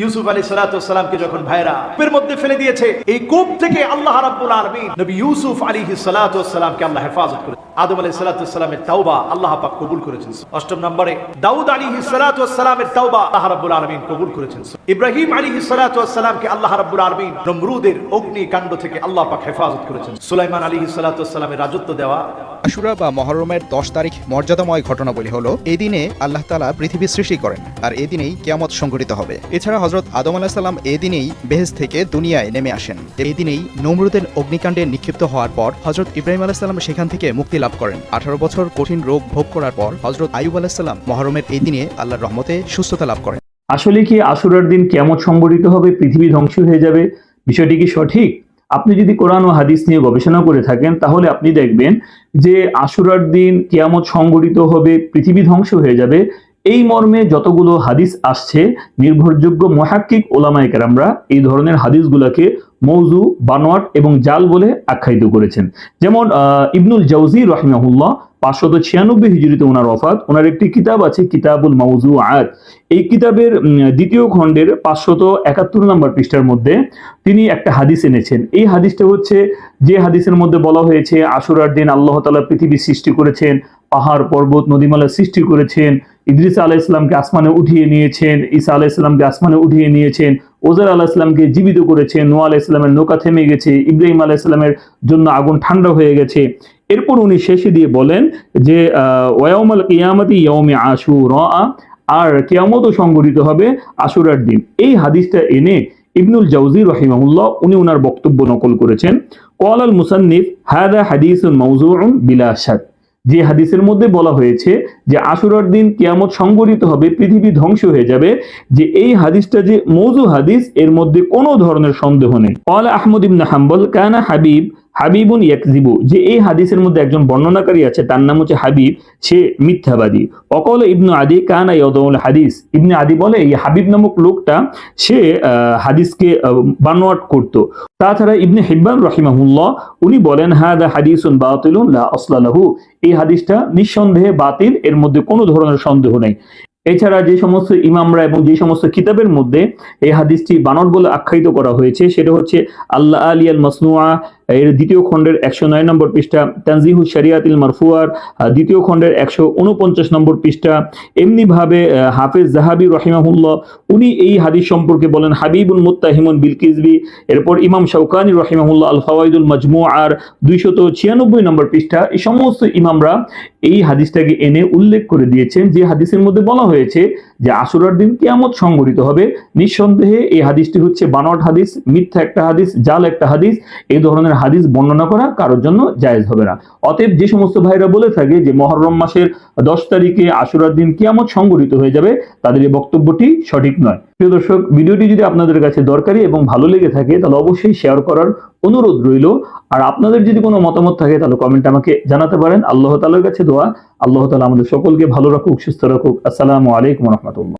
ইউসুফ আলী সালাতামকে যখন ভাইরা কূপের মধ্যে ফেলে দিয়েছে, এই কূপ থেকে আল্লাহ রাব্বুল আলামিন নবী ইউসুফ আলী সালাতামকে আল্লাহ হেফাজত করে আদম আলী সালাতামের তাওবা আল্লাহ পাক কবুল করেছেন। অষ্টম নম্বরে, দাউদ আলী সালাতামের তাওবা আল্লাহ রাব্বুল আলামিন কবুল করেছেন। ইব্রাহিম আলী সালাতামকে আল্লাহ রাব্বুল আলামিন নমরুদের অগ্নি কাণ্ড থেকে আল্লাহ পাক হেফাজত করেছেন। সুলাইমান আলী সালাতামের রাজত্ব দেওয়া। আশুরা বা মহরমের দশ তারিখ মর্যাদাময় ঘটনাবলী হলো, এই দিনে আল্লাহ তালা পৃথিবী সৃষ্টি করেন, আর এই দিনেই কেয়ামত সংঘটিত হবে। এছাড়া হজরত আদম আলাহ সাল্লাম এই দিনেই বেহেজ থেকে দুনিয়ায় নেমে আসেন। এই দিনেই নমরুদের অগ্নিকাণ্ডে নিক্ষিপ্ত হওয়ার পর হজরত ইব্রাহিম আলাহ সাল্লাম সেখান থেকে মুক্তি লাভ করেন। আঠারো বছর কঠিন রোগ ভোগ করার পর হজরত আইব আলাহিসাল্লাম মহরমের এই দিনে আল্লাহর রহমতে সুস্থতা লাভ করেন। আসলে কি আসুরার দিন কেমন সংগঠিত হবে, পৃথিবী ধ্বংস হয়ে যাবে? বিষয়টি কি সঠিক? আপনি যদি কোরআন ও হাদিস নিয়ে গবেষণা করে থাকেন, তাহলে আপনি দেখবেন যে আশুরার দিন কিয়ামত সংগঠিত হবে, পৃথিবী ধ্বংস হয়ে যাবে এই মর্মে যতগুলো হাদিস আসছে, নির্ভরযোগ্য মহাক্কিক ওলামায়ে কেরামরা এই ধরনের হাদিসগুলোকে মৌজু, বানোয়াট এবং জাল বলে আখ্যায়িত করেছেন। যেমন ইবনুল জাউজি রহিমাহুল্লাহ পাঁচশত ছিয়ানব্বই হিজড়িতে ওনার অফাত ওনার একটি কিতাব আছে কিতাবুল মাউজু আয়াত এই কিতাবের দ্বিতীয় খণ্ডের পাঁচশত একাত্তর নম্বর পৃষ্ঠার মধ্যে তিনি একটা হাদিস এনেছেন। এই হাদিসটা হচ্ছে, যে হাদিসের মধ্যে বলা হয়েছে, আশুরার দিন আল্লাহ তালা পৃথিবী সৃষ্টি করেছেন পাহাড় পর্বত নদীমালা সৃষ্টি করেছেন। ইদ্রিস আলাহ ইসলামকে আসমানে উঠিয়ে নিয়েছেন, ঈসা আলাহ ইসলামকে আসমানে উঠিয়ে নিয়েছেন, ওজার আলাহ ইসলামকে জীবিত করেছেন নোয়া আলাহ ইসলামের নৌকা থেমে গেছে, ইব্রাহিম আলাহ ইসলামের জন্য আগুন ঠান্ডা হয়ে গেছে। এরপর উনি শেষে দিয়ে বলেন যে ওয়াউমাল কিয়ামতি ইয়মে আশু র আর কিয়ামতও সংগঠিত হবে আশুরার দিন। এই হাদিসটা এনে ইবনুল জাউজি রহিমাহুল্লাহ, উনি ওনার বক্তব্য নকল করেছেন। কল আল মুসান্নিফ হাদা হাদিসুন মাউজুউন বিলা শাক। যে হাদিসের মধ্যে বলা হয়েছে যে আশুরার দিন কেয়ামত সংগঠিত হবে, পৃথিবী ধ্বংস হয়ে যাবে, যে এই হাদিসটা যে মৌজু হাদিস, এর মধ্যে কোনো ধরনের সন্দেহ নেই। আহমদ ইবনা হাম্বল, কানা হাবিব হাবিবুন ইয়াকজিবু যে এই হাদিসের মধ্যে একজন বর্ণনাকারী আছে, তার নাম হচ্ছে হাবিব, সে মিথ্যাবাদী। অকল ইবনু আদি কানা ইয়দউল হাদিস। ইবনে আদি বলে, এই হাবিব নামক লোকটা, সে হাদিসকে বানোয়াট করত। তাছাড়া ইবনে হিব্বান রহিমাহুল্লাহ, উনি বলেন হাদা হাদিসুন বাতিলুন, লা আসলা লাহু। এই হাদিসটা নিঃসন্দেহে বাতিল, এর মধ্যে কোনো ধরনের সন্দেহ নেই। এছাড়া যে সমস্ত ইমামরা এবং যে সমস্ত কিতাবের মধ্যে এই হাদিসটি বানর বলে আখ্যায়িত করা হয়েছে, সেটা হচ্ছে, আল্লাহ আলী আল মাসনুয়া এর দ্বিতীয় খণ্ডের একশো নয় নম্বর পৃষ্ঠা তানজিহু শরিয়াতিল মারফুয়ার দ্বিতীয় খণ্ডের একশো উনপঞ্চাশ নম্বর পৃষ্ঠা। এমনি ভাবে আহ, হাফেজ জাহাবি রহিমাহুল্লাহ উনি এই হাদিস সম্পর্কে বলেন হাবিবুল মুত্তাহিমুন বিল কিজবি এরপর ইমাম শাউকানি রহিমাহুল্লাহ আল ফাওয়াইদুল মজমু আর দুইশত ছিয়ানব্বই নম্বর পৃষ্ঠা। এই সমস্ত ইমামরা এই হাদিসটাকে এনে উল্লেখ করে দিয়েছেন যে হাদিসের মধ্যে বলা হয়েছে যে আশুরার দিন কেয়ামত সংগঠিত হবে। নিঃসন্দেহে এই হাদিসটি হচ্ছে বানট হাদিস মিথ্যা একটা হাদিস জাল একটা হাদিস। এই ধরনের হাদিস বর্ণনা করা কারোর জন্য জায়েজ হবে না। অতএব যে সমস্ত ভাইরা বলে থাকে যে মহরম মাসের দশ তারিখে আশুরার দিন কিয়ামত সংগঠিত হয়ে যাবে, তাদের এই বক্তব্যটি সঠিক নয়। প্রিয় দর্শক, ভিডিওটি যদি আপনাদের কাছে দরকারি এবং ভালো লেগে থাকে, তাহলে অবশ্যই শেয়ার করার অনুরোধ রইল। আর আপনাদের যদি কোনো মতামত থাকে, তাহলে কমেন্ট আমাকে জানাতে পারেন। আল্লাহ তালার কাছে দোয়া। আল্লাহ তালা আমাদের সকলকে ভালো রাখুক, সুস্থ রাখুক। আসসালামু আলাইকুম রহমতুল্লাহ।